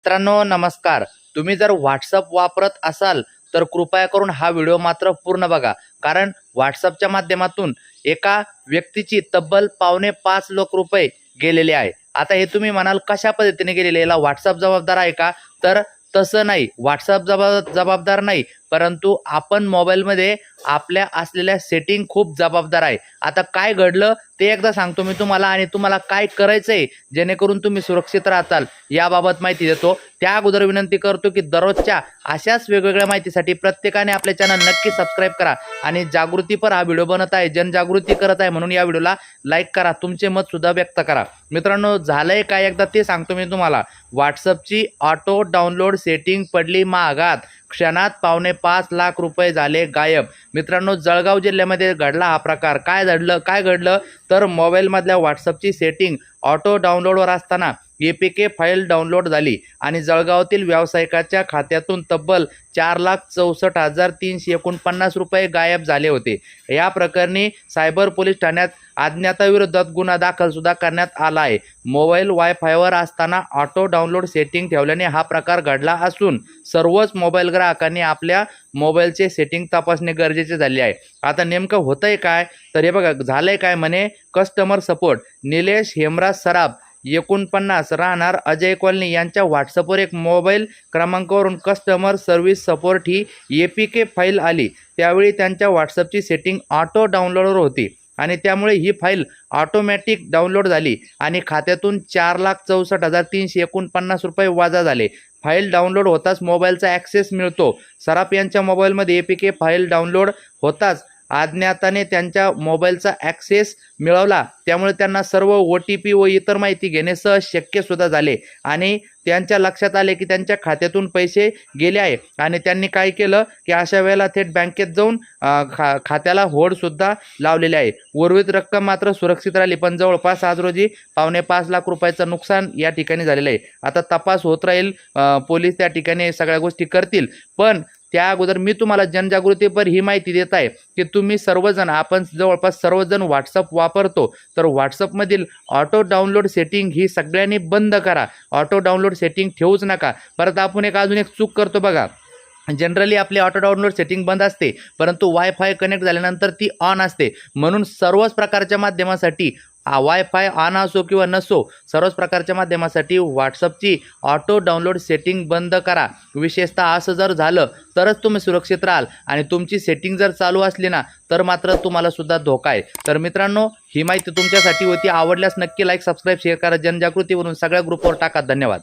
मित्रांनो नमस्कार. तुम्ही जर व्हॉट्सअप वापरत असाल तर कृपया करून हा व्हिडिओ मात्र पूर्ण बघा. कारण व्हॉट्सअपच्या माध्यमातून एका व्यक्तीची तब्बल पावणे पाच लाख रुपये गेलेले आहे. आता हे तुम्ही म्हणाल कशा पद्धतीने गेलेले? याला व्हॉट्सअप जबाबदार आहे का? तर तसं नाही. व्हॉट्सअप जबाब जबाबदार नाही. परंतु आपण मोबाईलमध्ये आपल्या असलेल्या सेटिंग खूप जबाबदार आहे. आता काय घडलं ते एकदा सांगतो मी तुम्हाला आणि तुम्हाला काय करायचं आहे जेणेकरून तुम्ही सुरक्षित राहताल याबाबत माहिती देतो. त्या अगोदर विनंती करतो की दररोजच्या अशाच वेगवेगळ्या माहितीसाठी प्रत्येकाने आपले चॅनल नक्की सबस्क्राईब करा आणि जागृतीपर हा व्हिडिओ बनत आहे. जनजागृती करत आहे म्हणून या व्हिडिओला लाईक करा. तुमचे मत सुद्धा व्यक्त करा. मित्रांनो झालंय काय? एकदा ते सांगतो मी तुम्हाला. व्हॉट्सअपची ऑटो डाउनलोड सेटिंग पडली महागात. क्षणात पावणे पाच लाख रुपये झाले गायब. मित्रांनो जळगाव जिल्ह्यामध्ये घडला हा प्रकार. काय घडलं काय घडलं? तर मोबाईलमधल्या व्हॉट्सअपची सेटिंग ऑटो डाउनलोडवर असताना A P K file download झाली आणि जळगावातील व्यावसायिकाच्या खात्यातून तब्बल चार लाख चौसष्ट हजार तीनशे एकोणपन्नास रुपये गायब झाले होते. या प्रकरणी सायबर पोलीस ठाण्यात अज्ञाताविरोधात गुन्हा दाखल सुद्धा करण्यात आला आहे. मोबाईल वायफायवर असताना ऑटो डाउनलोड सेटिंग ठेवल्याने हा प्रकार घडला असून सर्वच मोबाईल ग्राहकांनी आपल्या मोबाईलचे सेटिंग तपासणे गरजेचे झाले आहे. आता नेमकं होतंय काय? तर हे बघा झालंय काय म्हणे? कस्टमर सपोर्ट निलेश हेमराज सराफ एकोणपन्नास राहणार. अजय कॉलनी यांच्या व्हॉट्सअपवर एक मोबाईल क्रमांकावरून कस्टमर सर्व्हिस सपोर्ट ही ए पी के फाईल आली. त्यावेळी त्यांच्या व्हॉट्सअपची सेटिंग ऑटो डाउनलोडवर होती आणि त्यामुळे ही फाईल ऑटोमॅटिक डाउनलोड झाली आणि खात्यातून चार लाख चौसष्ट हजार तीनशे एकोणपन्नास रुपये वाजा झाले. फाईल डाउनलोड होताच मोबाईलचा ॲक्सेस मिळतो. सराफ यांच्या मोबाईलमध्ये A P K file download होताच. अज्ञाताने त्यांच्या मोबाईलचा ॲक्सेस मिळवला. त्यामुळे त्यांना सर्व ओ टी पी व इतर माहिती घेणे सहज शक्य सुद्धा झाले. आणि त्यांच्या लक्षात आले की त्यांच्या खात्यातून पैसे गेले आहे. आणि त्यांनी काय केलं की अशा वेळेला थेट बँकेत जाऊन खा खात्याला होडसुद्धा लावलेले आहे. उर्वरित रक्कम मात्र सुरक्षित राहिली पण जवळपास आज रोजी पावणे पाच लाख रुपयाचं नुकसान या ठिकाणी झालेलं आहे. आता तपास होत राहील पोलीस त्या ठिकाणी सगळ्या गोष्टी करतील. पण त्या अगोदर मी तुम्हाला जनजागृतीपर ही माहिती देत आहे की तुम्ही सर्वजण आपण जवळपास सर्वजण व्हॉट्सअप वापरतो तर व्हॉट्सअपमधील ऑटो डाउनलोड सेटिंग ही सगळ्यांनी बंद करा. ऑटो डाउनलोड सेटिंग ठेवूच नका. परत आपण एक अजून एक चूक करतो बघा. जनरली आपली ऑटो डाउनलोड सेटिंग बंद असते परंतु वायफाय कनेक्ट झाल्यानंतर ती ऑन असते. म्हणून सर्वच प्रकारच्या माध्यमासाठी वायफाय ऑन असो किंवा नसो सर्वच प्रकारच्या माध्यमासाठी व्हॉट्सअपची ऑटो डाउनलोड सेटिंग बंद करा. विशेषतः असं जर झालं तरच तुम्ही सुरक्षित राहाल. आणि तुमची सेटिंग जर चालू असली ना तर मात्र तुम्हाला सुद्धा धोका आहे. तर मित्रांनो ही माहिती तुमच्यासाठी होती. आवडल्यास नक्की लाईक सबस्क्राईब शेअर करा. जनजागृतीवरून सगळ्या ग्रुपवर टाका. धन्यवाद.